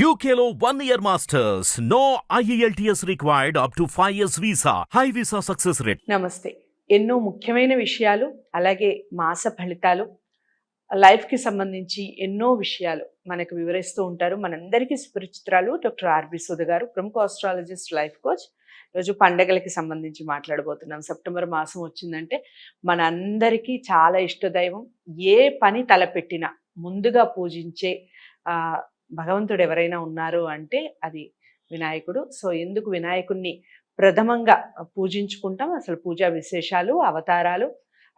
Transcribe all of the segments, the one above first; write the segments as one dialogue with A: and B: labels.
A: యూకేలో one year masters no E IELTS required up to 5 years visa. High visa success rate.
B: నమస్తే. ఎన్నో ముఖ్యమైన విషయాలు అలాగే మాస ఫలితాలు లైఫ్కి సంబంధించి ఎన్నో విషయాలు మనకు వివరిస్తూ ఉంటారు. మనందరికీ సుపరిచిత్రాలు డాక్టర్ ఆర్బి సుధ గారు ప్రముఖ ఆస్ట్రాలజిస్ట్ లైఫ్ కోచ్ రోజు పండగలకి సంబంధించి మాట్లాడబోతున్నాం. సెప్టెంబర్ మాసం వచ్చిందంటే మన అందరికీ చాలా ఇష్టదైవం. ఏ పని తలపెట్టినా ముందుగా పూజించే భగవంతుడు ఎవరైనా ఉన్నారు అంటే అది వినాయకుడు. సో ఎందుకు వినాయకుడిని ప్రథమంగా పూజించుకుంటాం? అసలు పూజా విశేషాలు అవతారాలు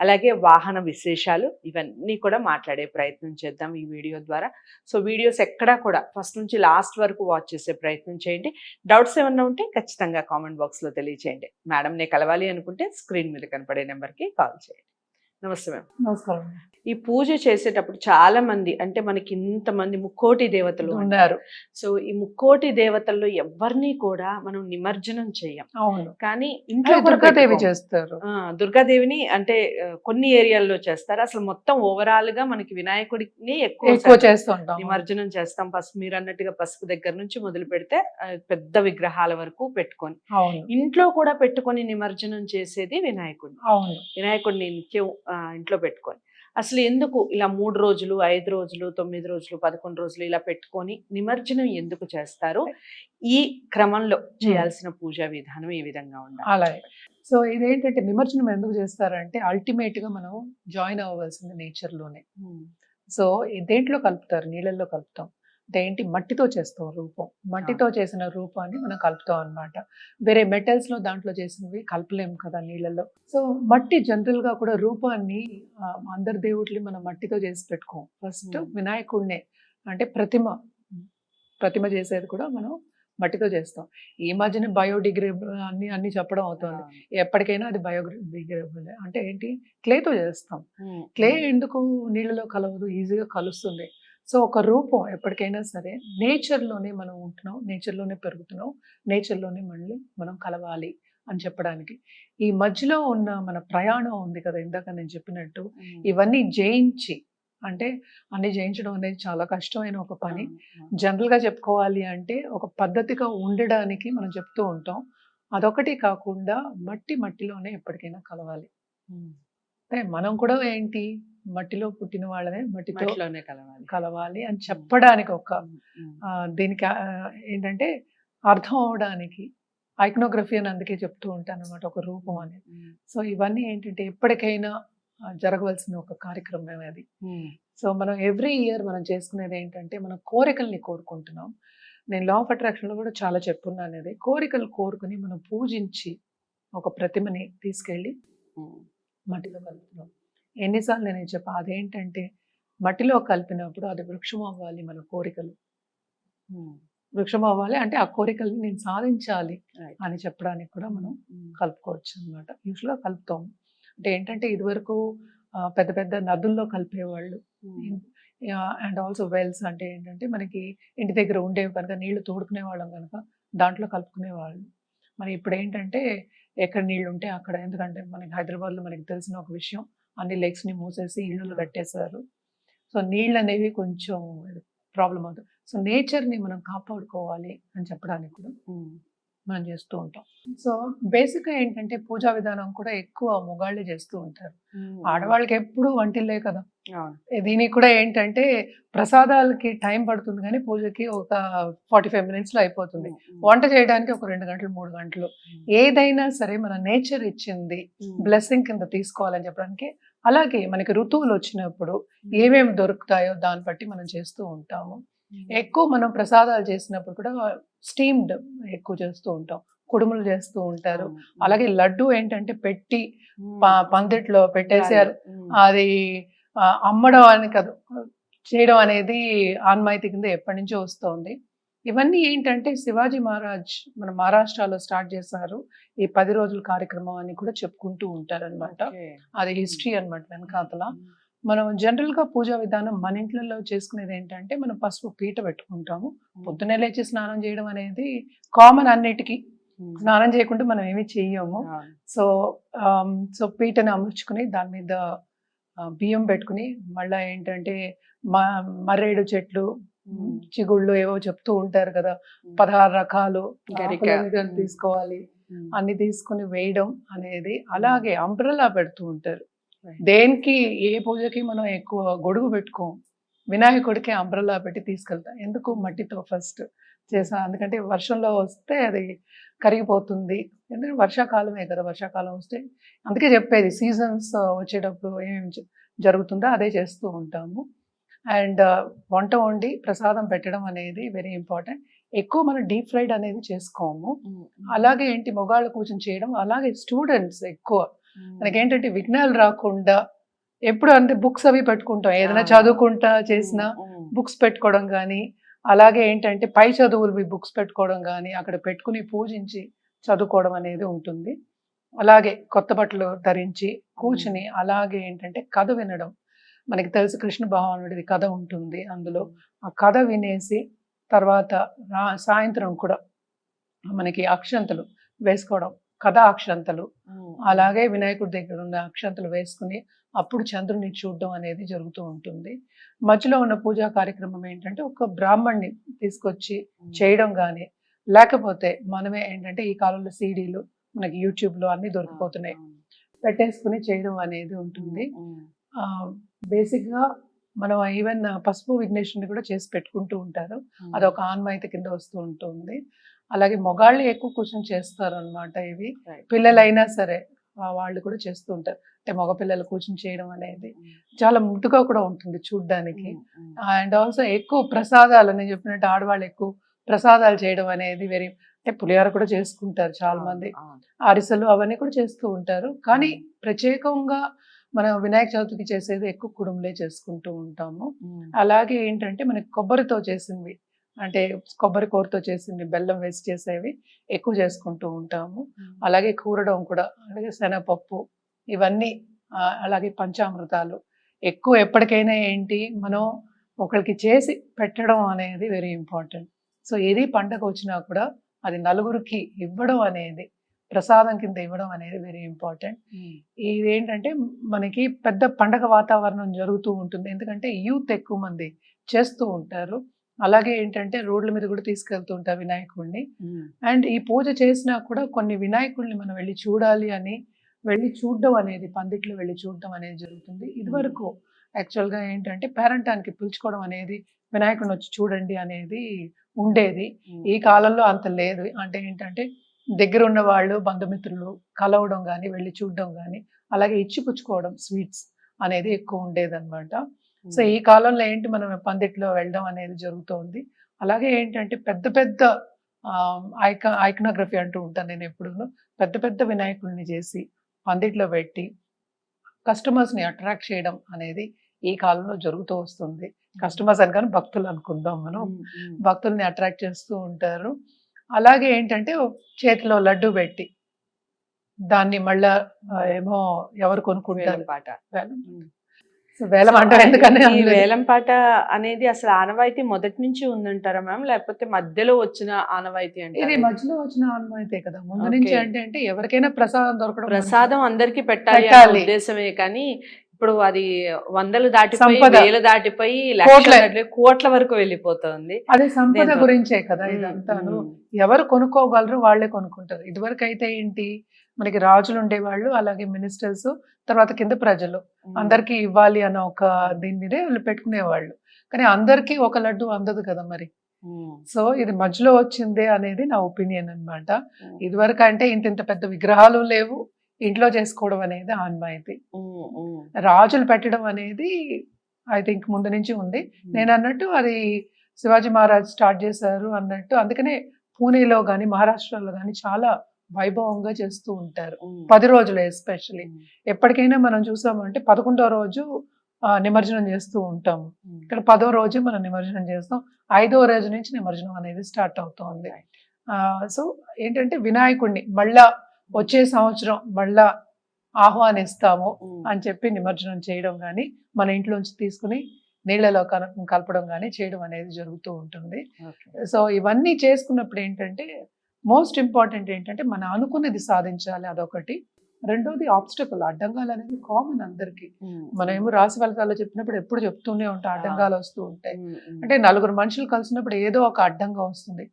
B: అలాగే వాహన విశేషాలు ఇవన్నీ కూడా మాట్లాడే ప్రయత్నం చేద్దాం ఈ వీడియో ద్వారా. సో వీడియోస్ ఎక్కడా కూడా ఫస్ట్ నుంచి లాస్ట్ వరకు వాచ్ చేసే ప్రయత్నం చేయండి. డౌట్స్ ఏమన్నా ఉంటే ఖచ్చితంగా కామెంట్ బాక్స్లో తెలియచేయండి. మేడంనే కలవాలి అనుకుంటే స్క్రీన్ మీద కనపడే నెంబర్కి కాల్ చేయండి. నమస్తే మ్యామ్.
C: నమస్కారం
B: ఈ పూజ చేసేటప్పుడు చాలా మంది అంటే మనకి ఇంతమంది ముక్కోటి దేవతలు ఉన్నారు సో ఈ ముక్కోటి దేవతల్లో ఎవరిని కూడా మనం నిమజ్జనం చేయం.
C: అవును.
B: కానీ ఇంట్లో
C: దుర్గాదేవి. చేస్తారు.
B: ఆ, దుర్గాదేవిని అంటే కొన్ని ఏరియాల్లో చేస్తారు. అసలు మొత్తం ఓవరాల్గా మనకి వినాయకుడిని ఎక్కువ
C: చేస్తుంటాం
B: నిమజ్జనం చేస్తాం. పసుపు మీరు అన్నట్టుగా పసుపు దగ్గర నుంచి మొదలు పెడితే పెద్ద విగ్రహాల వరకు పెట్టుకొని. ఇంట్లో కూడా పెట్టుకొని నిమజ్జనం చేసేది వినాయకుడిని.
C: అవును.
B: వినాయకుడిని నిత్యం ఇంట్లో పెట్టుకొని. అసలు ఎందుకు ఇలా మూడు రోజులు ఐదు రోజులు తొమ్మిది రోజులు పదకొండు రోజులు ఇలా పెట్టుకొని నిమజ్జనం ఎందుకు చేస్తారు? ఈ క్రమంలో చేయాల్సిన పూజా విధానం ఏ విధంగా ఉండాలి.
C: అలాగే. సో ఇదేంటంటే నిమజ్జనం ఎందుకు చేస్తారంటే అల్టిమేట్గా మనం జాయిన్ అవ్వవలసింది నేచర్లోనే. సో దేంట్లో కలుపుతారు? నీళ్ళల్లో కలుపుతాం. అంటే ఏంటి? మట్టితో చేస్తాం రూపం. మట్టితో చేసిన రూపాన్ని మనం కలుపుతాం అన్నమాట. వేరే మెటల్స్లో దాంట్లో చేసినవి కలపలేం కదా నీళ్ళల్లో. సో మట్టి జనరల్గా కూడా రూపాన్ని అందరి దేవుడిని మనం మట్టితో చేసి పెట్టుకోం. ఫస్ట్. వినాయకుడినే అంటే ప్రతిమ ప్రతిమ చేసేది కూడా మనం మట్టితో చేస్తాం. ఈ మధ్యన బయోడిగ్రేడబుల్ అన్ని అన్ని చెప్పడం అవుతుంది. ఎప్పటికైనా అది బయోడిగ్రేడబుల్ అంటే ఏంటి? క్లేతో చేస్తాం. క్లే ఎందుకు నీళ్ళలో కలవదు? ఈజీగా కలుస్తుంది. సో ఒక రూపం ఎప్పటికైనా సరే నేచర్లోనే మనం ఉంటున్నాం నేచర్లోనే పెరుగుతున్నాం నేచర్లోనే మళ్ళీ మనం కలవాలి అని చెప్పడానికి. ఈ మధ్యలో ఉన్న మన ప్రయాణం ఉంది కదా ఇందాక నేను చెప్పినట్టు ఇవన్నీ జయించి అంటే అన్ని జయించడం అనేది చాలా కష్టమైన ఒక పని. జనరల్గా చెప్పుకోవాలి అంటే ఒక పద్ధతిగా ఉండడానికి మనం చెప్తూ ఉంటాం. అదొకటి కాకుండా మట్టి మట్టిలోనే ఎప్పటికైనా కలవాలి. అంటే మనం కూడా ఏంటి? మట్టిలో పుట్టిన వాళ్ళనే మట్టితో
B: కలవాలి.
C: కలవాలి అని చెప్పడానికి ఒక దీనికి ఏంటంటే అర్థం అవడానికి ఐక్నోగ్రఫీ అని అందుకే చెప్తూ ఉంటాను అనమాట ఒక రూపం అనేది. సో ఇవన్నీ ఏంటంటే ఎప్పటికైనా జరగవలసిన ఒక కార్యక్రమం అది. సో మనం ఎవ్రీ ఇయర్ మనం చేసుకునేది ఏంటంటే మన కోరికల్ని కోరుకుంటున్నాం. నేను లా ఆఫ్ అట్రాక్షన్లో కూడా చాలా చెప్పున్నాను అది కోరికలు కోరుకుని మనం పూజించి ఒక ప్రతిమని తీసుకెళ్ళి మట్టిలో కలుపుతున్నాం. ఎన్నిసార్లు నేను చెప్పా అదేంటంటే మట్టిలో కలిపినప్పుడు అది వృక్షం అవ్వాలి మన కోరికలు. వృక్షం అవ్వాలి అంటే ఆ కోరికల్ని నేను సాధించాలి అని చెప్పడానికి కూడా మనం కలుపుకోవచ్చు అనమాట యూజువల్గా కలుపుతాం. అంటే ఏంటంటే ఇదివరకు పెద్ద పెద్ద నదుల్లో కలిపేవాళ్ళు. అండ్ ఆల్సో వెల్స్ అంటే ఏంటంటే మనకి ఇంటి దగ్గర ఉండేవి కనుక నీళ్ళు తోడుకునే వాళ్ళం కనుక దాంట్లో కలుపుకునే వాళ్ళు మరి ఇప్పుడు ఏంటంటే ఎక్కడ నీళ్ళు ఉంటే అక్కడ. ఎందుకంటే మనకి హైదరాబాద్లో మనకి తెలిసిన ఒక విషయం అన్ని లేక్స్ని మూసేసి ఇళ్ళు కట్టేశారు. సో నీళ్ళు అనేవి కొంచెం ప్రాబ్లం అవుతుంది. సో నేచర్ని మనం కాపాడుకోవాలి అని చెప్పడానికి కూడా మనం చేస్తూ ఉంటాం. సో బేసిక్గా ఏంటంటే పూజా విధానం కూడా ఎక్కువ మొగాళ్ళే చేస్తూ ఉంటారు. ఆడవాళ్ళకి ఎప్పుడు వంటిల్లే కదా. దీనికి కూడా ఏంటంటే ప్రసాదాలకి టైం పడుతుంది కానీ పూజకి ఒక ఫార్టీ ఫైవ్ మినిట్స్లో అయిపోతుంది. వంట చేయడానికి ఒక రెండు గంటలు మూడు గంటలు. ఏదైనా సరే మన నేచర్ ఇచ్చింది బ్లెస్సింగ్ కింద తీసుకోవాలని చెప్పడానికి అలాగే మనకి ఋతువులు వచ్చినప్పుడు ఏమేమి దొరుకుతాయో దాన్ని బట్టి మనం చేస్తూ ఉంటాము. ఎక్కువ మనం ప్రసాదాలు చేసినప్పుడు కూడా స్టీమ్డ్ ఎక్కువ చేస్తూ ఉంటాం. కుడుములు చేస్తూ ఉంటారు. అలాగే లడ్డు ఏంటంటే పెట్టి పందిట్లో పెట్టేసి అది అమ్మడం అని కాదు చేయడం అనేది ఆన్మాయితీ కింద ఎప్పటి నుంచో వస్తోంది. ఇవన్నీ ఏంటంటే శివాజీ మహారాజ్ మన మహారాష్ట్రలో స్టార్ట్ చేశారు ఈ పది రోజుల కార్యక్రమం అని కూడా చెప్పుకుంటూ ఉంటారన్నమాట. అది హిస్టరీ అన్నమాట వెనకాతల. మనం జనరల్గా పూజా విధానం మన ఇంట్లో చేసుకునేది ఏంటంటే మనం పసుపు పీట పెట్టుకుంటాము. పొద్దున్నే లేచి స్నానం చేయడం అనేది కామన్ అన్నిటికీ. స్నానం చేయకుండా మనం ఏమీ చెయ్యము. సో సో పీటని అమర్చుకుని దాని మీద బియ్యం పెట్టుకుని మళ్ళీ ఏంటంటే మ మర్రేడు చెట్లు చిగుళ్ళు ఏవో చెప్తూ ఉంటారు కదా పదహారు రకాలు. తీసుకోవాలి. అన్ని తీసుకుని వేయడం అనేది అలాగే అంబ్రెలా పెడుతూ ఉంటారు. దేనికి ఏ పూజకి మనం ఎక్కువ గొడుగు పెట్టుకోం వినాయకుడికి అంబ్రెలా పెట్టి తీసుకెళ్తాం. ఎందుకు? మట్టితో ఫస్ట్ చేసా. ఎందుకంటే వర్షంలో వస్తే అది కరిగిపోతుంది. ఎందుకంటే వర్షాకాలమే కదా వర్షాకాలం వస్తే. అందుకే చెప్పేది సీజన్స్ వచ్చేటప్పుడు ఏం జ- జరుగుతుందో అదే చేస్తూ ఉంటాము. అండ్ వంట వండి ప్రసాదం పెట్టడం అనేది వెరీ ఇంపార్టెంట్ ఎక్కువ మనం డీప్ ఫ్రైడ్ అనేది చేసుకోము. అలాగే ఏంటి మొగాళ్ళు కూర్చొని చేయడం అలాగే స్టూడెంట్స్ ఎక్కువ. మనకి ఏంటంటే విఘ్నాలు రాకుండా ఎప్పుడు అంటే బుక్స్ అవి పెట్టుకుంటాం ఏదైనా. చదువుకుంటా చేసిన. బుక్స్ పెట్టుకోవడం కానీ అలాగే ఏంటంటే పై చదువులు బుక్స్ పెట్టుకోవడం కానీ అక్కడ పెట్టుకుని పూజించి చదువుకోవడం అనేది ఉంటుంది అలాగే కొత్త బట్టలు ధరించి కూర్చుని అలాగే ఏంటంటే కథ వినడం మనకి తెలుసు కృష్ణ భగవానుడిది కథ ఉంటుంది అందులో ఆ కథ వినేసి తర్వాత రా సాయంత్రం కూడా మనకి అక్షంతలు వేసుకోవడం కథ అక్షంతలు. అలాగే వినాయకుడి దగ్గర ఉన్న అక్షంతలు వేసుకుని అప్పుడు చంద్రుని చూడడం అనేది జరుగుతూ ఉంటుంది మధ్యలో ఉన్న పూజా కార్యక్రమం ఏంటంటే ఒక బ్రాహ్మణ్ణి తీసుకొచ్చి. చేయడం కానీ లేకపోతే మనమే ఏంటంటే ఈ కాలంలో సీడీలు మనకి యూట్యూబ్లో అన్ని దొరికిపోతున్నాయి. పెట్టేసుకుని చేయడం అనేది ఉంటుంది బేసిక్గా మనం ఈవెన్ పసుపు విఘ్నేశ్వరుని కూడా చేసి పెట్టుకుంటూ ఉంటారు. అదొక ఆన్మాయిత కింద వస్తూ ఉంటుంది. అలాగే మొగాళ్ళు ఎక్కువ కూర్చొని చేస్తారు అనమాట ఇవి. పిల్లలైనా సరే వాళ్ళు కూడా చేస్తూ ఉంటారు. అంటే మగ పిల్లలు కూర్చొని చేయడం అనేది. చాలా ముద్దుగా కూడా ఉంటుంది చూడ్డానికి. అండ్ ఆల్సో ఎక్కువ ప్రసాదాలు నేను చెప్పినట్టు ఆడవాళ్ళు ఎక్కువ ప్రసాదాలు చేయడం అనేది వెరీ అంటే పులిహోర కూడా చేసుకుంటారు చాలా మంది. అరిసెలు అవన్నీ కూడా చేస్తూ ఉంటారు. కానీ ప్రత్యేకంగా మనం వినాయక చవితికి చేసేది ఎక్కువ కుడుములే చేసుకుంటూ ఉంటాము. అలాగే ఏంటంటే మనకి కొబ్బరితో చేసినవి అంటే కొబ్బరి కూరతో చేసింది బెల్లం వేసి చేసేవి ఎక్కువ చేసుకుంటూ ఉంటాము. అలాగే కూరడం కూడా అలాగే శనగపప్పు ఇవన్నీ అలాగే పంచామృతాలు. ఎక్కువ ఎప్పటికైనా ఏంటి మనం ఒకరికి చేసి పెట్టడం అనేది వెరీ ఇంపార్టెంట్ సో ఏది పండగ వచ్చినా కూడా అది నలుగురికి ఇవ్వడం అనేది ప్రసాదం కింద ఇవ్వడం అనేది వెరీ ఇంపార్టెంట్
B: ఉమ్.
C: ఇది ఏంటంటే మనకి పెద్ద పండగ వాతావరణం జరుగుతూ ఉంటుంది. ఎందుకంటే యూత్ ఎక్కువ మంది చేస్తూ ఉంటారు. అలాగే ఏంటంటే రోడ్ల మీద కూడా తీసుకెళ్తూ ఉంటారు వినాయకుడిని. అండ్ ఈ పూజ చేసినా కూడా కొన్ని వినాయకుడిని మనం వెళ్ళి చూడాలి అని వెళ్ళి చూడడం అనేది పందిట్లో వెళ్ళి చూడడం అనేది జరుగుతుంది. ఇదివరకు యాక్చువల్గా ఏంటంటే పేరంటానికి పిలుచుకోవడం అనేది వినాయకుడిని వచ్చి చూడండి అనేది ఉండేది. ఈ కాలంలో అంత లేదు. అంటే ఏంటంటే దగ్గర ఉన్న వాళ్ళు బంధుమిత్రులు కలవడం కానీ వెళ్ళి చూడడం కానీ అలాగే ఇచ్చిపుచ్చుకోవడం స్వీట్స్ అనేది ఎక్కువ ఉండేదన్నమాట. సో ఈ కాలంలో ఏంటి మనం పందిట్లో వెళ్ళడం అనేది జరుగుతోంది. అలాగే ఏంటంటే పెద్ద పెద్ద ఐక ఐకనోగ్రఫీ అంటూ ఉంటాను నేను ఎప్పుడూ పెద్ద పెద్ద వినాయకుడిని చేసి పందిట్లో పెట్టి కస్టమర్స్ని అట్రాక్ట్ చేయడం అనేది ఈ కాలంలో జరుగుతూ వస్తుంది. కస్టమర్స్ అని కానీ భక్తులు అనుకుందాం మనం. భక్తుల్ని అట్రాక్ట్ చేస్తూ ఉంటారు. అలాగే ఏంటంటే చేతిలో లడ్డు పెట్టి దాన్ని మళ్ళా ఏమో ఎవరు కొనుక్కుంటారు?
B: పాట
C: వేలం. సో వేలం ఎందుకని
B: పాట అనేది అసలు ఆనవాయితీ మొదటి నుంచి ఉందంటారా మ్యామ్? లేకపోతే మధ్యలో వచ్చిన ఆనవాయితీ
C: ఇది
B: అంటే
C: మధ్యలో వచ్చిన అనుమతి కదా. ముందు. నుంచి అంటే అంటే ఎవరికైనా ప్రసాదం దొరకడం
B: ప్రసాదం అందరికి పెట్టాలి. ఉద్దేశమే కానీ ఇప్పుడు అది వందలు దాటిపోయి. వేలు దాటిపోయి
C: కోట్ల.
B: వరకు వెళ్ళిపోతుంది.
C: అదే సంపద? గురించే కదా ఇదంతాను. ఎవరు కొనుక్కోగలరు వాళ్ళే కొనుక్కుంటారు. ఇదివరకు అయితే ఏంటి? మనకి రాజులు ఉండేవాళ్ళు అలాగే మినిస్టర్స్ తర్వాత కింద ప్రజలు. అందరికీ ఇవ్వాలి అన్న ఒక దీని మీదే వాళ్ళు పెట్టుకునేవాళ్ళు. కానీ అందరికీ ఒక లడ్డు అందదు కదా మరి. సో ఇది మధ్యలో వచ్చిందే అనేది నా ఒపీనియన్ అన్నమాట.
B: ఉమ్,
C: ఇదివరకు అంటే ఇంత ఇంత పెద్ద విగ్రహాలు లేవు. ఇంట్లో చేసుకోవడం అనేది ఆన్మాయితీ రాజులు పెట్టడం అనేది ఐ థింక్ ముందు నుంచి ఉంది. నేను అన్నట్టు అది శివాజీ మహారాజ్ స్టార్ట్ చేశారు అన్నట్టు అందుకనే పూణేలో కానీ మహారాష్ట్రలో కానీ చాలా వైభవంగా చేస్తూ ఉంటారు. పది రోజులు ఎస్పెషల్లీ
B: ఉమ్,
C: ఎప్పటికైనా మనం చూసామంటే పదకొండో రోజు నిమజ్జనం చేస్తూ ఉంటాము. ఇక్కడ పదో రోజు మనం నిమజ్జనం చేస్తాం. ఐదో రోజు నుంచి నిమజ్జనం అనేది స్టార్ట్ అవుతోంది. సో ఏంటంటే వినాయకుడిని మళ్ళా వచ్చే సంవత్సరం మళ్ళా ఆహ్వానిస్తాము అని చెప్పి నిమజ్జనం చేయడం కానీ మన ఇంట్లోంచి తీసుకుని నీళ్ళలో కన కలపడం కానీ చేయడం అనేది జరుగుతూ ఉంటుంది. సో ఇవన్నీ చేసుకున్నప్పుడు ఏంటంటే మోస్ట్ ఇంపార్టెంట్ ఏంటంటే మనం అనుకున్నది సాధించాలి అదొకటి. రెండోది ఆబ్స్టకల్ అడ్డంగాలు అనేది కామన్ అందరికి. మనం ఏమో రాశి ఫలితాల్లో చెప్పినప్పుడు ఎప్పుడు చెప్తూనే ఉంటాం అడ్డంగాలు వస్తూ ఉంటాయి. అంటే నలుగురు మనుషులు కలిసినప్పుడు ఏదో ఒక అడ్డంగా వస్తుంది.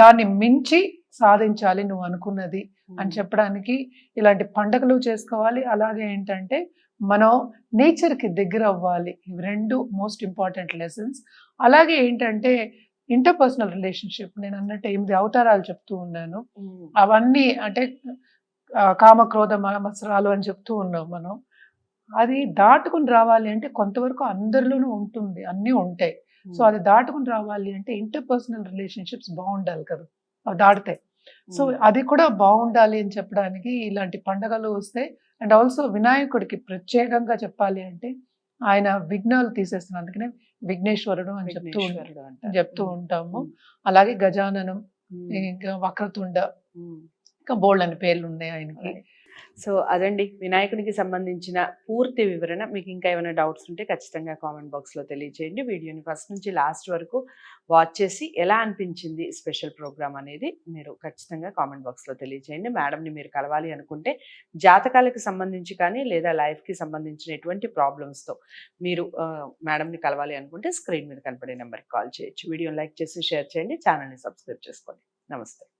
C: దాన్ని మించి సాధించాలి నువ్వు అనుకున్నది. అని చెప్పడానికి ఇలాంటి పండగలు చేసుకోవాలి. అలాగే ఏంటంటే మనం నేచర్కి దగ్గర అవ్వాలి. ఇవి రెండు మోస్ట్ ఇంపార్టెంట్ లెసన్స్. అలాగే ఏంటంటే ఇంటర్పర్సనల్ రిలేషన్షిప్ నేను అన్నట్టు ఎనిమిది అవతారాలు చెప్తూ ఉన్నాను. అవన్నీ అంటే కామ క్రోధ మత్సరాలు అని చెప్తూ ఉన్నాం మనం. అది దాటుకుని రావాలి అంటే కొంతవరకు అందరిలోనూ ఉంటుంది. అన్నీ ఉంటాయి. సో అది దాటుకుని రావాలి అంటే ఇంటర్పర్సనల్ రిలేషన్షిప్స్ బాగుండాలి కదా. అవి దాటుతాయి. సో అది కూడా బాగుండాలి అని చెప్పడానికి ఇలాంటి పండగలు వస్తే అండ్ ఆల్సో వినాయకుడికి ప్రత్యేకంగా చెప్పాలి అంటే ఆయన విఘ్నాలు తీసేస్తున్నారు అందుకనే విఘ్నేశ్వరుడు అని చెప్తూ. చెప్తూ ఉంటాము. అలాగే గజాననం. ఇంకా వక్రతుండ. ఇంకా బోల్డ్ అని పేర్లు ఉన్నాయి ఆయనకి
B: సో అదండి. వినాయకునికి సంబంధించిన పూర్తి వివరణ. మీకు ఇంకా ఏమైనా డౌట్స్ ఉంటే ఖచ్చితంగా కామెంట్ బాక్స్లో తెలియజేయండి. వీడియోని ఫస్ట్ నుంచి లాస్ట్ వరకు వాచ్ చేసి ఎలా అనిపించింది స్పెషల్ ప్రోగ్రామ్ అనేది మీరు ఖచ్చితంగా కామెంట్ బాక్స్లో తెలియజేయండి. మేడంని మీరు కలవాలి అనుకుంటే జాతకాలకు సంబంధించి కానీ లేదా లైఫ్కి సంబంధించిన ఎటువంటి ప్రాబ్లమ్స్తో మీరు మేడంని కలవాలి అనుకుంటే స్క్రీన్ మీద కనపడే నెంబర్కి కాల్ చేయొచ్చు. వీడియోని లైక్ చేసి షేర్ చేయండి. ఛానల్ని సబ్స్క్రైబ్ చేసుకోండి. నమస్తే.